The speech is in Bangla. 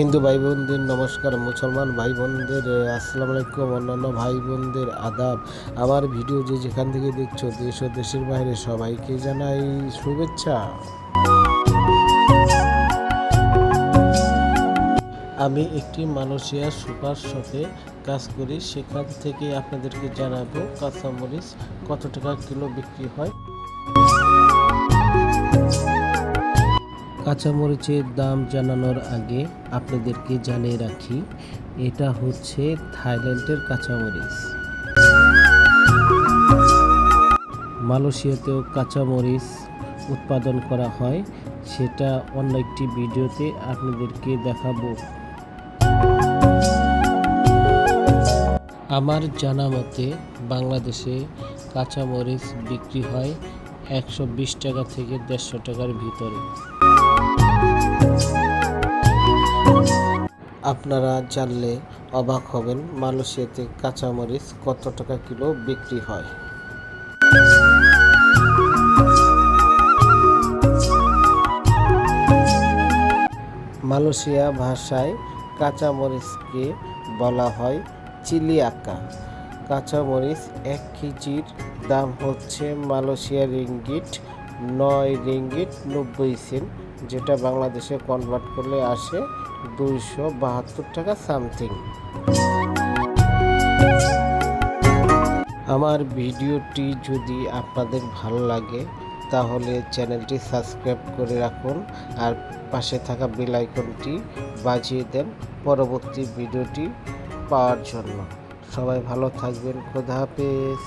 হিন্দু ভাই বোনদের নমস্কার, মুসলমান ভাই বোনদের আসসালামু আলাইকুম, অন্যান্য ভাই বোনদের আদাব। আমার ভিডিও যে যেখান থেকে দেখছ, দেশ ও দেশের বাইরে সবাইকে জানাই শুভেচ্ছা। আমি একটি মালয়েশিয়া সুপার শপে কাজ করি, সেখান থেকে আপনাদেরকে জানাব কাঁচামরিচ কত টাকা কিলো বিক্রি হয়। কাঁচামরিচের দাম জানানোর আগে আপনাদেরকে জানিয়ে রাখি, এটা হচ্ছে থাইল্যান্ডের কাঁচামরিচ। মালয়েশিয়াতেও কাঁচামরিচ উৎপাদন করা হয়, সেটা অন্য একটি ভিডিওতে আপনাদেরকে দেখাবো। আমার জানা মতে বাংলাদেশে কাঁচামরিচ বিক্রি হয় একশো বিশ টাকা থেকে দেড়শো টাকার ভিতরে। আপনারা জানলে অবাক হবেন মালয়েশিয়াতে কাঁচামরিচ কত টাকা কিলো বিক্রি হয়। মালয়েশিয়া ভাষায় কাঁচামরিচকে বলা হয় চিলি আঁকা কাঁচামরিচ এক কেজির দাম হচ্ছে মালয়েশিয়া রিঙ্গিট নয় রিঙ্গিট নব্বই সেন্ট, যেটা বাংলাদেশে কনভার্ট করলে আসে দুইশো বাহাত্তর টাকা সামথিং আমার ভিডিওটি যদি আপনাদের ভালো লাগে, তাহলে চ্যানেলটি সাবস্ক্রাইব করে রাখুন আর পাশে থাকা বেল আইকনটি বাজিয়ে দেন পরবর্তী ভিডিওটি পাওয়ার জন্য। সবাই ভালো থাকবেন। খোদা হাফেজ।